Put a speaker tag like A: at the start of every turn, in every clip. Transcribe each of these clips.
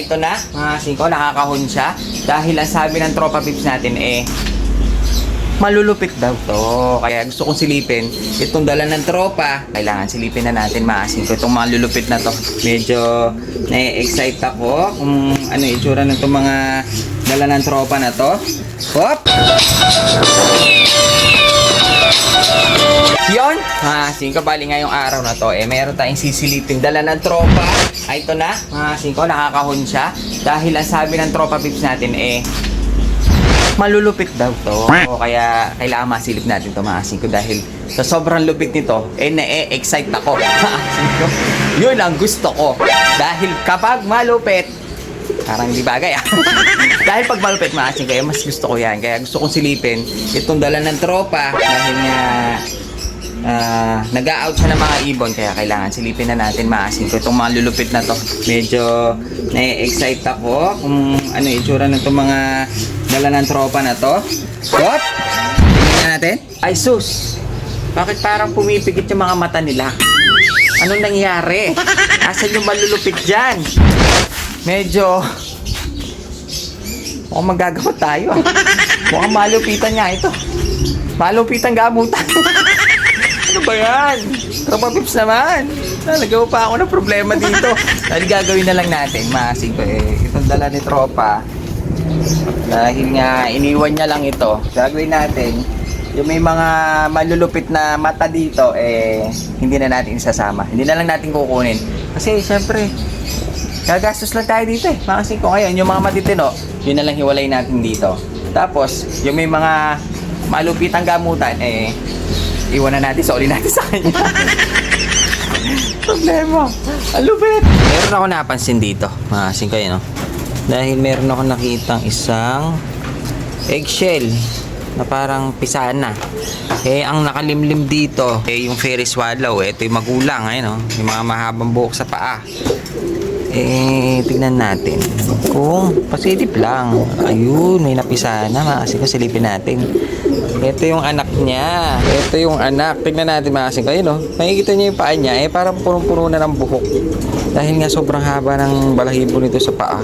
A: Ito na, mga singko, nakakahon siya. Dahil ang sabi ng tropa pips natin eh, malulupit daw to. Kaya gusto kong silipin itong dala ng tropa. Kailangan silipin na natin maasin ko itong mga lulupit na to. Medyo na-excite ako kung ano itsura ng itong mga dala ng tropa na to. Hop! Yun, mga singko, bali ngayong araw na to, eh, meron tayong sisilipin dala ng tropa. Ay, ito na, mga singko, nakakahon siya. Dahil ang sabi ng tropa pips natin, eh, malulupit daw to. O kaya kailangan masilip natin to mga singko dahil sa sobrang lupit nito, eh na-excite ako. Mga singko. Yun ang gusto ko. Dahil kapag malupit, parang di bagay ah. dahil pag malupit mga singko, eh, mas gusto ko yan. Kaya gusto kong silipin itong dala ng tropa dahil nga Ah, nag-out siya ng mga ibon kaya kailangan silipin na natin maasin ko itong mga lulupit na to. Medyo na-excite ako kung ano itsura ng itong mga dala ng tropa na to. What? Tingnan natin. Ay sus! Bakit parang pumipikit yung mga mata nila? Anong nangyari? Asan yung malulupit dyan? Medyo... Mukhang magagamot tayo ah. Mukhang malupitan nga ito. Malupitan gamutan. Ano ba yan? Tropa pips naman. Nagawa pa ako ng problema dito. Dahil gagawin na lang natin, masig ko eh. Itong dala ni tropa. Dahil nga iniwan niya lang ito. Gagawin natin. Yung may mga malulupit na mata dito, eh, hindi na natin isasama. Hindi na lang natin kukunin. Kasi, syempre, gagastos lang tayo dito eh. Makasing ko ngayon, yung mga matitino, yun na lang hiwalay natin dito. Tapos, yung may mga malupitang gamutan, eh, iwan na natin, soli natin sa kanya. Problema. Ang lupit. Meron ako napansin dito, mga kayo, no? Dahil meron ako nakitang isang eggshell na parang pisana. Eh, ang nakalimlim dito, eh, yung fairy swallow, eh, ito yung magulang, ayun, no? Yung mga mahabang buhok sa paa. Eh, tignan natin. Kung pasilip lang. Ayun, may napisana. Maasin ko silipin natin. Ito yung anak niya. Ito yung anak. Tignan natin maasin ko. Ayun, no? Makikita niyo yung paa niya. Eh, parang punong-puno na ng buhok. Dahil nga sobrang haba ng balahibo nito sa paa.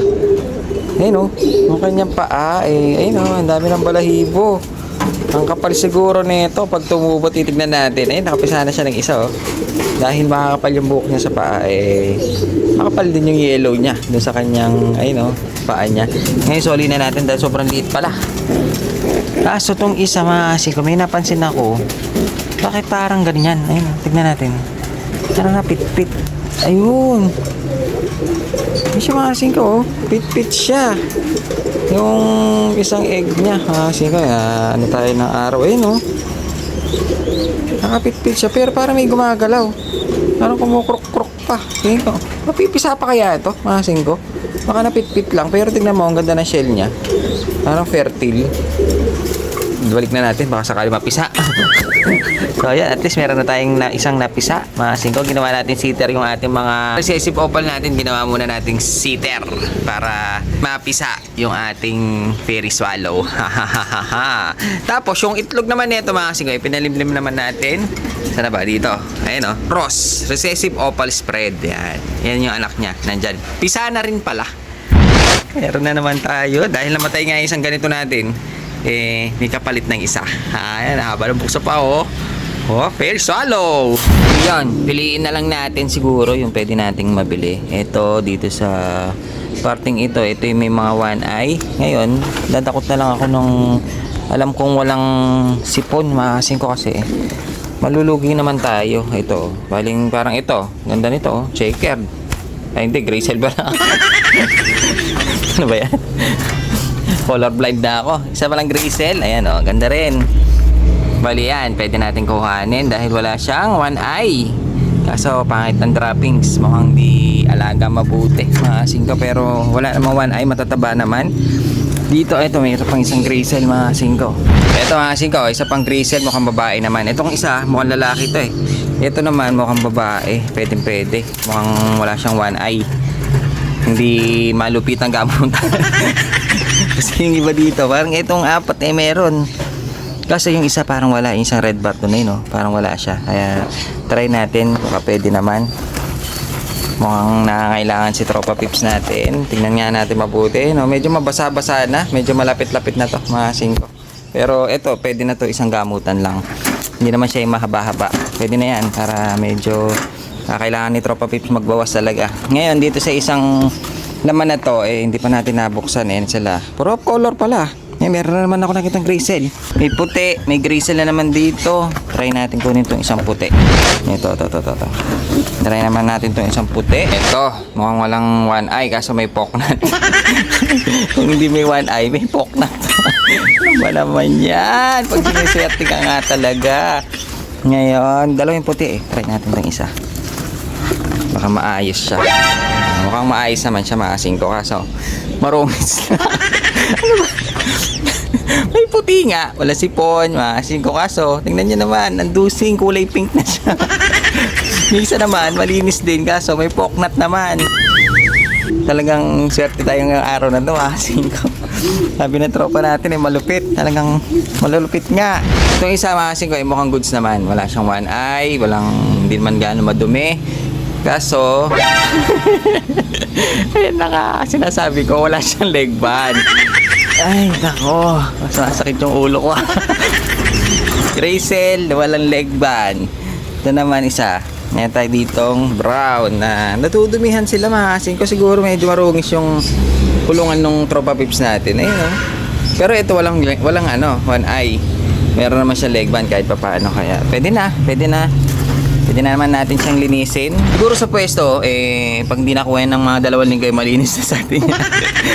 A: Ayun, no? Yung kanyang paa, eh, ayun, no? Ang dami ng balahibo. Ang kapal siguro nito pag tumubo titignan natin. Ayun, nakapisana siya ng isa, oh. Dahil makakapal yung buhok niya sa paa, eh, makapal din yung yellow niya dun sa kanyang, ayun, oh, paa niya. Ngayon, soli na natin dahil sobrang liit pala. Kaso tong isa mga ko, may napansin ako, bakit parang ganyan? Ayun, tignan natin. Parang napit-pit. Ayun. Yung siya mga ko, oh. Pit-pit siya. Yung isang egg niya, mga ko, ah, ano tayo ng araw. Ayun, oh. Nakapit-pit siya, pero parang may gumagalaw. Parang kumukrok-krok pa. Tingin ko, mapipisa pa kaya ito, mga ko? Baka napit-pit lang, pero tingnan mo, ang ganda ng shell niya. Parang fertile. Balik na natin, baka sakali mapisa. so, ayan, at least meron na tayong na, isang napisa. Mga singko, ginawa natin sitter yung ating mga recessive opal natin. Ginawa muna nating sitter para mapisa yung ating fairy swallow. Tapos, yung itlog naman nito mga singko, pinalimlim naman natin. Sana ba? Dito. Ayan o. Ross. Recessive opal spread. Yan. Yan yung anak niya. Nandyan. Pisa na rin pala. Meron na naman tayo. Dahil namatay nga isang ganito natin, eh, may kapalit ng isa. Ayan, haba ng buksa pa, oh. Oh, fair swallow. Yan, piliin na lang natin siguro yung pwede nating mabili. Ito, dito sa parting ito, ito yung may mga one eye. Ngayon, dadakot na lang ako nung alam kong walang sipon, makasin ko kasi. Malulugi naman tayo. Ito, baling parang ito. Ganda nito, oh. Checkered. Ay, hindi, gray ba na? ano ba yan? Colorblind na ako. Isa palang grisel. Ayan o, oh, ganda rin. Bali yan, pwede natin kuhanin dahil wala siyang one eye. Kaso pangit ng droppings. Mukhang di alaga mabuti. Mga singko pero wala namang one eye. Matataba naman. Dito, ito, may pang isang grisel mga singko. Ito mga singko, isa pang grisel mukhang babae naman. Itong isa, mukhang lalaki to eh. Ito naman mukhang babae. Pwede pwede. Mukhang wala siyang one eye. Hindi malupit ang gamutan. Kasi yung iba dito, parang itong apat eh meron. Kasi yung isa parang wala, yung isang red bar doon eh, no? Parang wala siya. Kaya try natin, baka pwede naman. Mukhang nakakailangan si Tropa Pips natin. Tingnan nga natin mabuti. No? Medyo mabasa-basa na. Medyo malapit-lapit na to mga singko. Pero ito, pwede na to isang gamutan lang. Hindi naman siya yung mahaba-haba. Pwede na yan para medyo kakailangan ni Tropa Pips magbawas talaga. Ngayon, dito sa isang laman na to, eh, hindi pa natin nabuksan. Eh, sila. Puro color pala. Eh, meron na naman ako nakitang grisel. May puti, may grisel na naman dito. Try natin kunin itong isang puti. Ito, ito, ito, ito. ito. Try naman natin itong isang puti. Ito, mukhang walang one eye kaso may poknat. Kung hindi may one eye, may poknat. ano ba naman yan? Pag siniswerte ka nga talaga. Ngayon, dalawa yung puti eh. Try natin itong isa. Baka maayos siya. Mukhang maayos naman siya, maasin ko kaso marungis na. ano ba? May puti nga. Wala sipon, maasin ko kaso. Tingnan niyo naman, ang dusing, kulay pink na siya. Isa naman, malinis din kaso may poknat naman. Talagang swerte tayo ngayong araw na to, maasin ko. Sabi ng tropa natin eh, malupit. Talagang malulupit nga. Itong isa, maasin ko, eh, mukhang goods naman. Wala siyang one eye, walang, hindi man gaano madumi. Kaso, ayun na nga, sinasabi ko, wala siyang leg band. Ay, nako. Masasakit yung ulo ko. Gracel, walang leg band. Ito naman isa. Meron tayo ditong brown na natudumihan sila mahasin ko. Siguro medyo marungis yung kulungan nung tropa pips natin. Ayun, oh. Pero ito walang, walang ano, one eye. Meron naman siya leg band kahit pa paano. Kaya pwede na, pwede na. Pwede na naman natin siyang linisin. Siguro sa pwesto, eh, pag di nakuha ng mga dalawang linggo, eh, malinis na sa atin.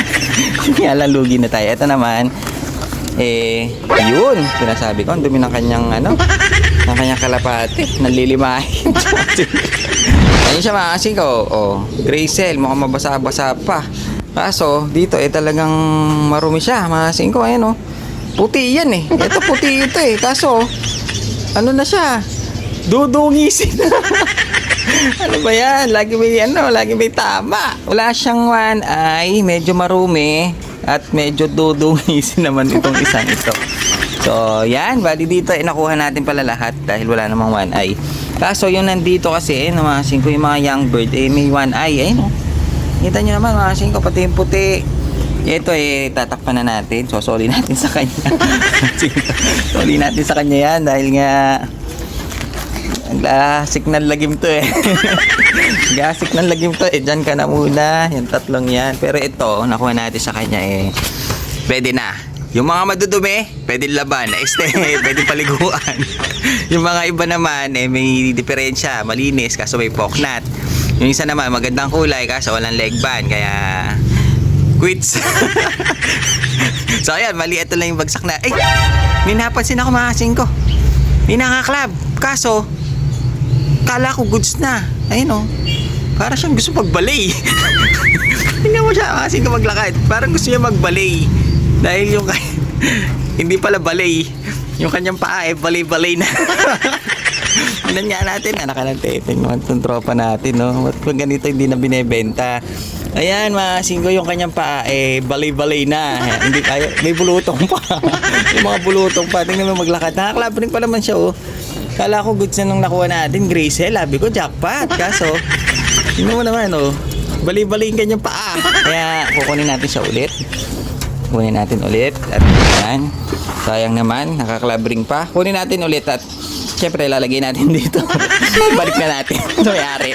A: Kaya lang lugi na tayo. Ito naman, eh, yun. Sinasabi ko, ang dumi ng kanyang, ano, ng kanyang kalapate. Nalilimahin. Ayun siya mga kasing ko. Oh, Gracel, mukhang mabasa-basa pa. Kaso, dito eh talagang marumi siya. Mga kasing ko, ayan oh. Puti yan eh. Ito puti ito eh. Kaso, ano na siya? Dudungisin. ano ba yan? Lagi may ano, lagi may tama. Wala siyang one eye, medyo marumi at medyo dudungisin naman itong isang ito. So, yan, bali dito eh, nakuha natin pala lahat dahil wala namang one eye. Kaso yung nandito kasi, eh, namasin ko yung mga young bird, eh, may one eye, eh, no? Kita nyo naman, namasin ko, pati yung puti. Ito eh, tatakpan na natin. So, sorry natin sa kanya. sorry natin sa kanya yan dahil nga Naglasik ng lagim to eh. Gasik ng lagim to eh. Diyan ka na muna. Yung tatlong yan. Pero ito, nakuha natin sa kanya eh. Pwede na. Yung mga madudumi, pwede laban. Este, pwede paliguan. yung mga iba naman, eh, may diferensya. Malinis, kaso may poknat. Yung isa naman, magandang kulay, kaso walang leg band. Kaya, quits. so, ayan, mali. Ito lang yung bagsak na. Eh, may napansin ako mga ko. May nakaklab. Kaso, kala ko goods na. Ayun oh. Para siyang gusto magbalay. Tingnan mo siya kasi ka maglakad. Parang gusto niya magbalay. Dahil yung hindi pala balay. Yung kanyang paa eh balay-balay na. Tingnan nga natin, anak ka ng naman itong tropa natin, no? Ba't kung ganito hindi na binebenta? Ayan, mga singgo yung kanyang paa, eh, balay-balay na. hindi kaya, may bulutong pa. yung mga bulutong pa, tingnan mo maglakad. Nakaklab rin pa naman siya, oh. Kala ko goods na nung nakuha natin, Gracel. Sabi ko, jackpot. Kaso, tingnan mo naman, oh. Balay-balay yung kanyang paa. Kaya, kukunin natin siya ulit. Kunin natin ulit. At yan. Sayang naman, nakaklabring pa. Kunin natin ulit at syempre lalagay natin dito. Balik na natin. Ito may-ari.